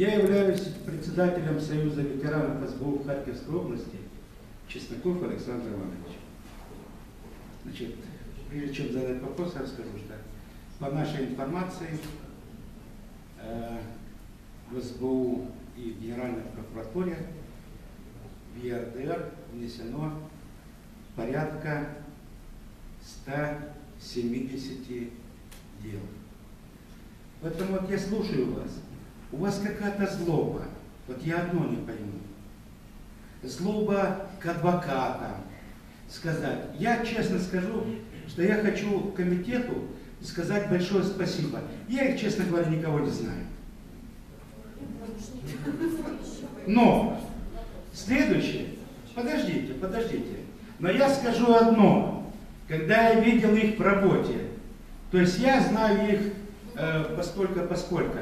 Я являюсь председателем Союза ветеранов СБУ Харьковской области Чесноков Александр Иванович. Значит, прежде чем задать вопрос, я расскажу, что по нашей информации э, в СБУ и в Генеральной прокуратуре в ЕРДР внесено порядка 170 дел. Поэтому вот я слушаю вас. У вас какая-то злоба. Вот я одно не пойму. Злоба к адвокатам. Сказать. Я честно скажу, что я хочу комитету сказать большое спасибо. Я их, честно говоря, никого не знаю. Но следующее, подождите, подождите. Но я скажу одно. Когда я видел их в работе, то есть я знаю их э, поскольку, поскольку.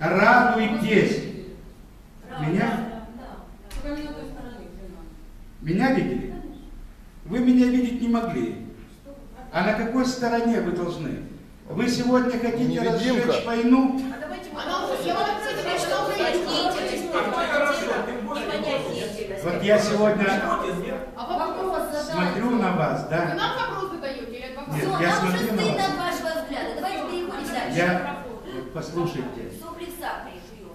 Радуйтесь. Меня? Меня видели? Вы меня видеть не могли. А на какой стороне вы должны? Вы сегодня хотите разжечь войну? Вот я сегодня смотрю на вас, да? Вы нам вопросы даете или? Нет, я нам уже смотрю на стыдно вас. Давайте переходим дальше. Послушайте, жуем.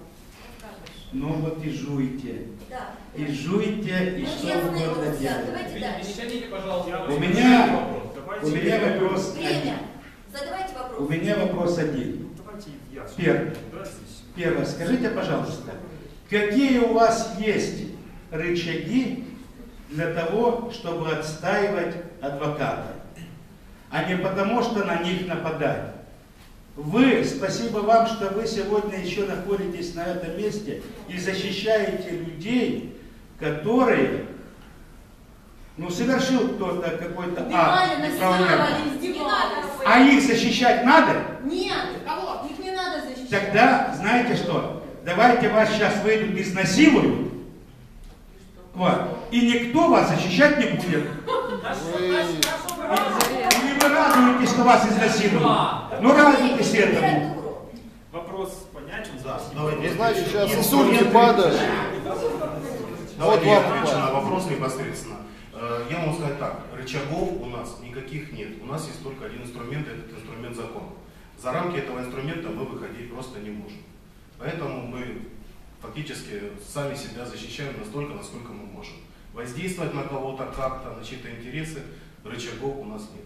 ну вот и жуйте. Да. И жуйте, и Ну, что угодно делайте. У меня, у меня вопрос Время. один. Задавайте У вопрос. меня вопрос один. Первый. Первое. Скажите, пожалуйста, какие у вас есть рычаги для того, чтобы отстаивать адвоката, а не потому, что на них нападать? Вы, спасибо вам, что вы сегодня еще находитесь на этом месте и защищаете людей, которые, ну, совершил кто-то какой-то акт. А их защищать надо? Нет, кого? Их не надо защищать. Тогда, знаете что, давайте вас сейчас выйдут изнасилуют, вот, и никто вас защищать не будет. Радуетесь, что вас изнасилуют? Ну радуйтесь этому. Вопрос понятен? Да, давайте. Вы знаете, сейчас инсульты падают. Давайте Вот я отвечу вопрос. на вопрос непосредственно. Э, Я могу сказать так, рычагов у нас никаких нет. У нас есть только один инструмент, этот инструмент закон. За рамки этого инструмента мы выходить просто не можем. Поэтому мы фактически сами себя защищаем настолько, насколько мы можем. Воздействовать на кого-то как-то, на чьи-то интересы рычагов у нас нет.